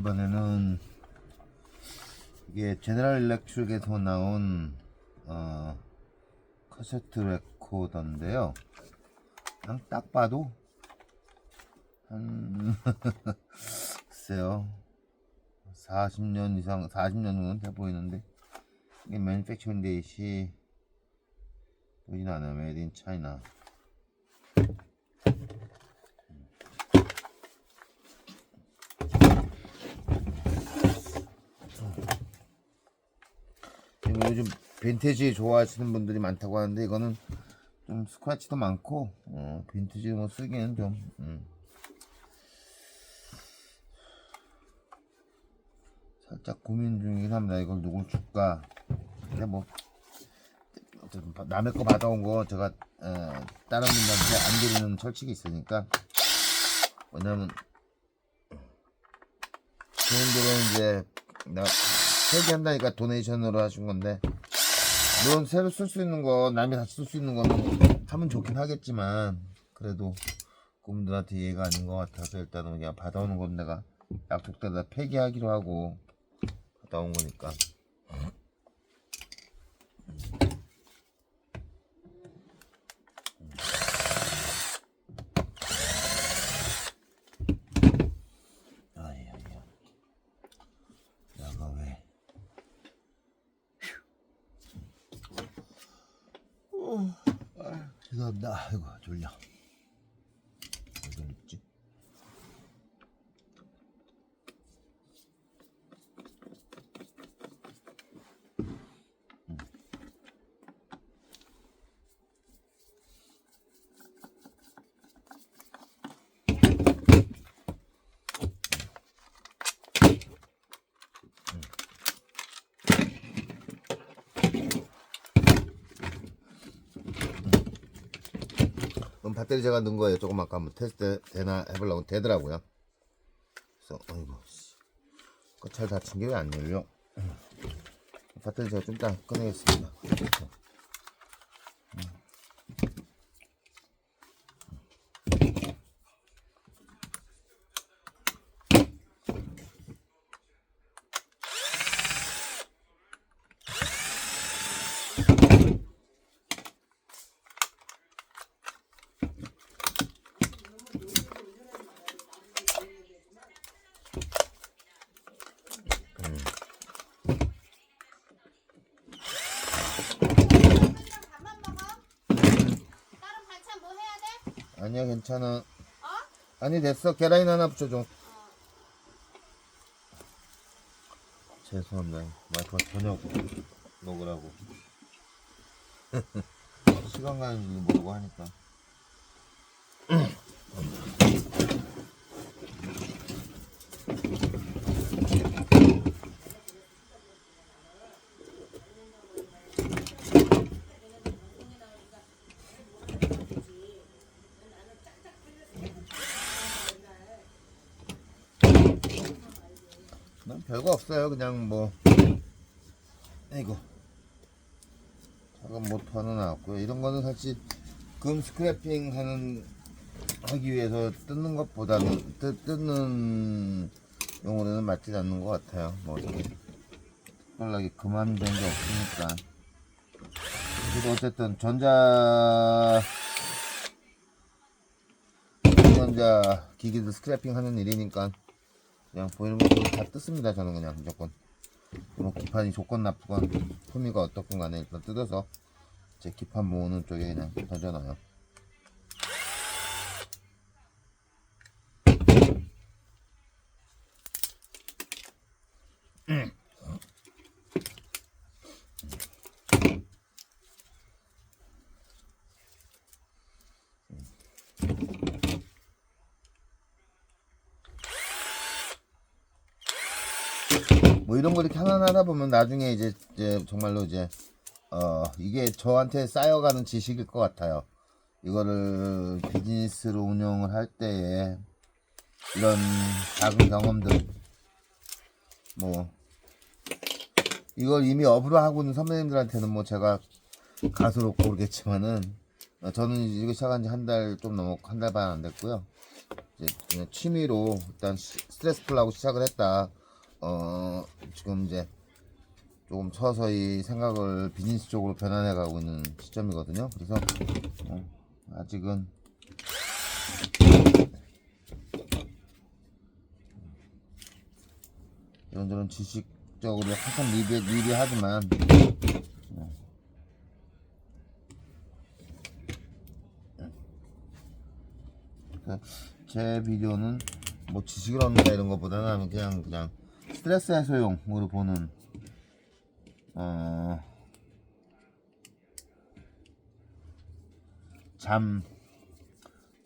이번에는 이게 제네럴 일렉트릭에서 나온 어, 카세트 레코더인데요. 그냥 딱 봐도 한 글쎄요 40년 이상 40년 정도는 돼 보이는데 이게 매니팩처링 데이시 보이진 않아요. 메이드 인 차이나 지금 요즘 빈티지 좋아하시는 분들이 많다고 하는데 이거는 좀 스크래치도 많고 어, 빈티지 뭐 쓰기에는 좀 음. 살짝 고민 중이긴 합니다. 이걸 누굴 줄까? 근데 뭐 남의 거 받아온 거 제가 어, 다른 분들한테 안 드리는 철칙이 있으니까 왜냐면 그분들은 이제 나 회계한다니까 도네이션으로 하신 건데 물론 새로 쓸 수 있는 거 남이 다시 쓸 수 있는 거는 하면 좋긴 하겠지만 그래도 그분들한테 이해가 아닌 것 같아서 일단은 그냥 받아오는 건 내가 약속 때다 폐기하기로 하고 받아온 거니까 아이야야 야가 왜 어, 아, 죄송합니다. 아이고 졸려. 왜 졸렸지? 음. 배터리 제가 넣은 거예요. 조금 아까 한번 테스트 되나 해보려고 되더라고요. 그래서 어이구 거잘 닫힌 게 왜 안 열려? 배터리 제가 좀 이따 꺼내겠습니다. 밥만 먹어? 다른 반찬 뭐 해야 돼? 아니야 괜찮아. 어? 아니 됐어. 계란 하나 붙여줘. 죄송합니다. 와이프가 저녁 먹으라고. 시간 가는 줄 모르고 하니까. 난 별거 없어요. 그냥 뭐 이거 작은 모터 하나 나왔고요. 이런 거는 사실 금 스크래핑 하는 하기 위해서 뜯는 것보다는 뜯, 뜯는 용어로는 맞지 않는 것 같아요. 뭐 특별하게 그만 된게 없으니까. 그래도 어쨌든 전자 전자 기기들 스크래핑 하는 일이니까 그냥 보이는 거다 뜯습니다. 저는 그냥 무조건. 뭐 기판이 조건 나쁘건 품위가 어떻건 간에 일단 뜯어서 제 기판 모으는 쪽에 그냥 던져놔요. 뭐 이런 거 이렇게 하나 하다 보면 나중에 이제, 이제 정말로 이제 어 이게 저한테 쌓여가는 지식일 것 같아요. 이거를 비즈니스로 운영을 할 때에 이런 작은 경험들 뭐 이걸 이미 업으로 하고 있는 선배님들한테는 뭐 제가 가수롭고 그러겠지만은 어, 저는 이거 시작한 지 한 달 좀 넘었고 한달 반 안 됐고요. 이제 그냥 취미로 일단 시- 스트레스 풀라고 시작을 했다. 어 지금 이제 조금 서서히 생각을 비즈니스 쪽으로 변환해 가고 있는 시점이거든요. 그래서 어, 아직은 이런저런 지식적으로 항상 리뷰, 리뷰하지만 어. 그제 비디오는 뭐 지식을 얻는다 이런 것보다는 그냥 그냥 스트레스 해소용으로 보는 어, 잠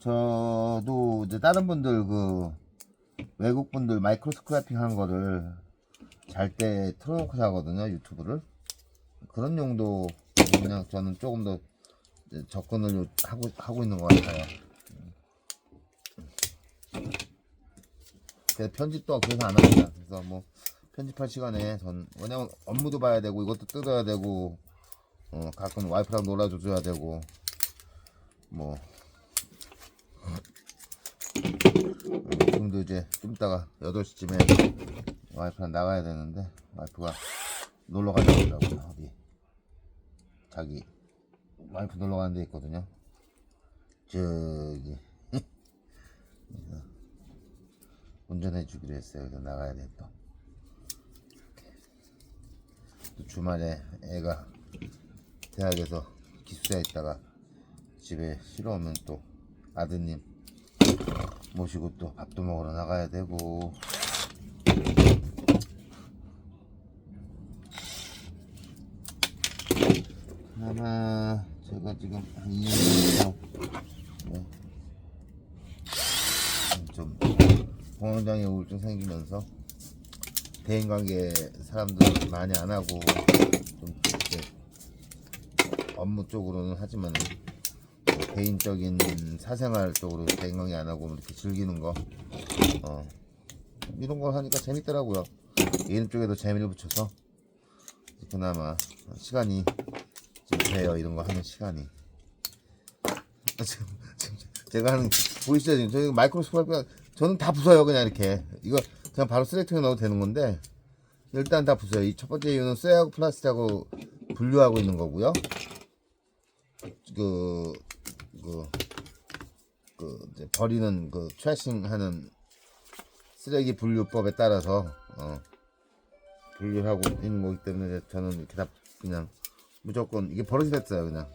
저도 이제 다른 분들 그 외국 분들 마이크로 스크래핑 하는 거를 잘 때 틀어놓고 자거든요 유튜브를 그런 용도 그냥 저는 조금 더 접근을 요- 하고 하고 있는 것 같아요. 그래서 편집도 그래서 안 합니다. 그래서 뭐 편집할 시간에 전 왜냐면 업무도 봐야 되고 이것도 뜯어야 되고 어 가끔 와이프랑 놀아줘야 되고 뭐. 어, 지금도 이제 좀 이따가 8시쯤에 와이프랑 나가야 되는데 와이프가 놀러 가자고 그러더라고요. 어디? 자기 와이프 놀러 가는 데 있거든요. 저기 운전해 주기로 했어요. 그래서 나가야 돼 또. 또 주말에 애가 대학에서 기숙사에 있다가 집에 쉬러 오면 또 아드님 모시고 또 밥도 먹으러 나가야 되고. 아마 제가 지금 한 2년 정도 네. 좀 공황장애 우울증 생기면서 대인관계 사람들 많이 안 하고 좀 이렇게 업무 쪽으로는 하지만 뭐 개인적인 사생활 쪽으로 대인관계 안 하고 이렇게 즐기는 거 어, 이런 걸 하니까 재밌더라고요. 개인 쪽에도 재미를 붙여서 그나마 시간이 좀 돼요. 이런 거 하는 시간이. 지금 제가 하는 보이시죠? 지금 저희 마이크로스코프 저는 다 부숴요 그냥 이렇게. 이거 그냥 바로 쓰레기통에 넣어도 되는 건데 일단 다 부숴요. 이 첫 번째 이유는 쇠하고 플라스틱하고 분류하고 있는 거고요. 그, 그, 그, 버리는 그 트래싱 하는 쓰레기 분류법에 따라서, 어, 분류하고 있는 거기 때문에 저는 이렇게 다 그냥 무조건 이게 버릇이 됐어요, 그냥.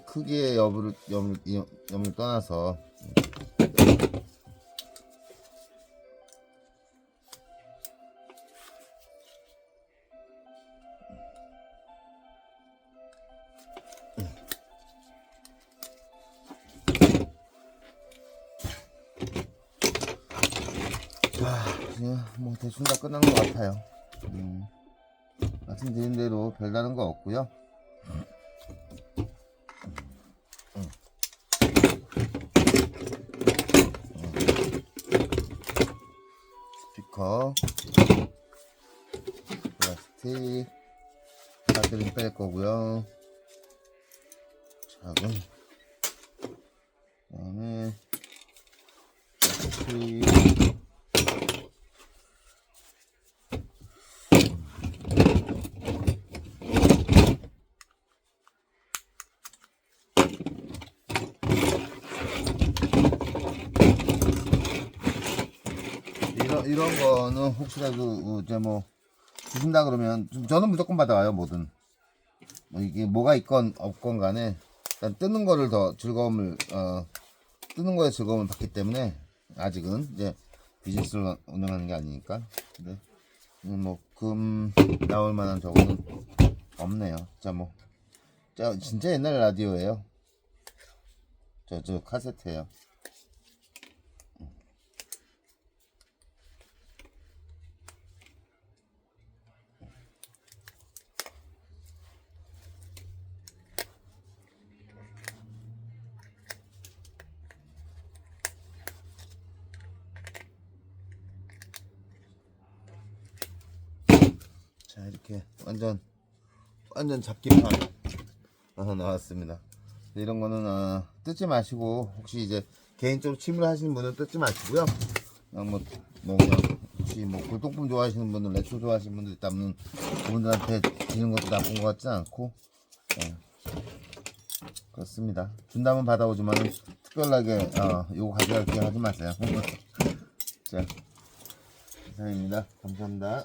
크기의 여부를, 염- 염을 떠나서, 자, 이제 뭐 대충 다 끝난 것 같아요. 음, 말씀드린 대로 별다른 거 없고요. 스피커, 플라스틱, 배터리 뺄 거고요. 작은, 그다음에 플라스틱. 이런 거는 혹시라도 어, 이제 뭐 주신다 그러면 좀- 저는 무조건 받아와요 뭐든. 뭐 이게 뭐가 있건 없건 간에 일단 뜨는 거를 더 즐거움을 어 뜨는 거에 즐거움을 받기 때문에 아직은 이제 비즈니스를 운영하는 게 아니니까. 근데 뭐금 나올 만한 저거는 없네요. 뭐. 진짜, 진짜 옛날 라디오예요. 저 저 카세트예요 이렇게 완전 완전 잡기판 어, 나왔습니다. 이런 거는 어, 뜯지 마시고 혹시 이제 개인적으로 취미로 하시는 분은 뜯지 마시고요. 그냥 뭐, 뭐 그냥 혹시 뭐 골동품 좋아하시는 분들, 레트로 좋아하시는 분들 있다면 그분들한테 드리는 것도 나쁜 것 같지 않고 예. 그렇습니다. 준다면 받아오지만 특별하게 어, 요거 가져갈게 하지 마세요. 자, 이상입니다. 감사합니다.